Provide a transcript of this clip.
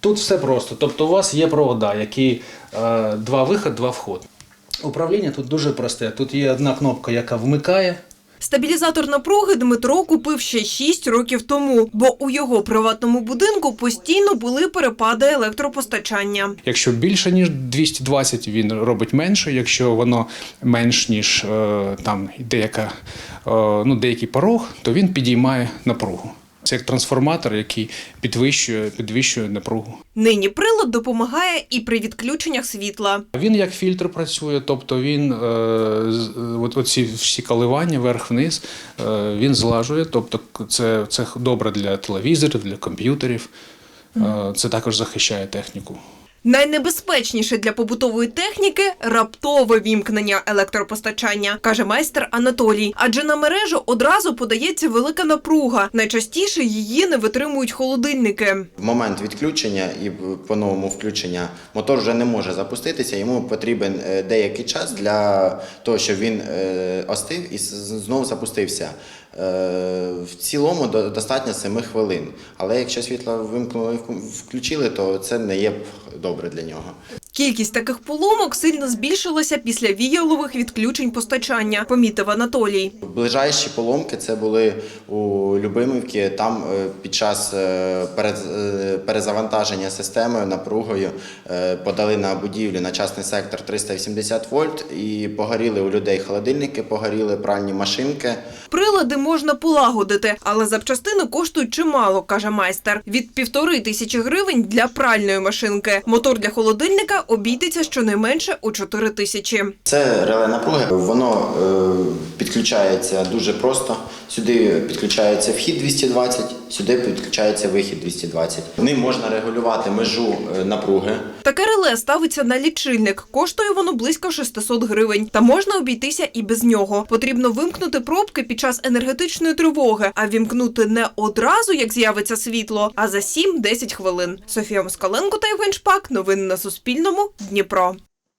Тут все просто. Тобто у вас є провода, які е, два виход, два вход. Управління тут дуже просте. Тут є одна кнопка, яка вмикає. Стабілізатор напруги Дмитро купив ще 6 років тому, бо у його приватному будинку постійно були перепади електропостачання. Якщо більше ніж 220, він робить менше. Якщо воно менш ніж е, там деяка, е, ну, деякий порог, то він підіймає напругу. Це як трансформатор, який підвищує, підвищує напругу. Нині прилад допомагає і при відключеннях світла. Він як фільтр працює, тобто він е, от, оці всі коливання вверх-вниз, е, він злажує. Тобто це, це добре для телевізорів, для комп'ютерів. Е, це також захищає техніку. Найнебезпечніше для побутової техніки раптове вімкнення електропостачання, каже майстер Анатолій. Адже на мережу одразу подається велика напруга. Найчастіше її не витримують холодильники. В момент відключення і по-новому включення мотор вже не може запуститися. Йому потрібен е, деякий час для того, щоб він е, остив і знову запустився. Е, В цілому до- достатньо 7 хвилин. Але якщо світло вимкнули включили, то це не є б добре для нього. Кількість таких поломок сильно збільшилася після віялових відключень постачання, помітив Анатолій. Ближайші поломки це були у Любимівці. Там е, під час е, е, перезавантаження системи напругою подали на будівлю на частний сектор 380 вольт і погоріли у людей холодильники, погоріли пральні машинки. Прилади можна полагодити, але запчастини коштують чимало, каже майстер. Від півтори тисячі гривень для пральної машинки. Мотор для холодильника обійдеться щонайменше у чотири тисячі. Це реле напруги. Воно е, підключається дуже просто. Сюди підключається вхід 220, сюди підключається вихід 220. Ним можна регулювати межу е, напруги. Таке реле ставиться на лічильник. Коштує воно близько 600 гривень. Та можна обійтися і без нього. Потрібно вимкнути пробки під час енергетичної тривоги, а вімкнути не одразу, як з'явиться світло, а за 7-10 хвилин. Софія Москаленко та Євген Шпак. Новини на Суспільному. Дніпро.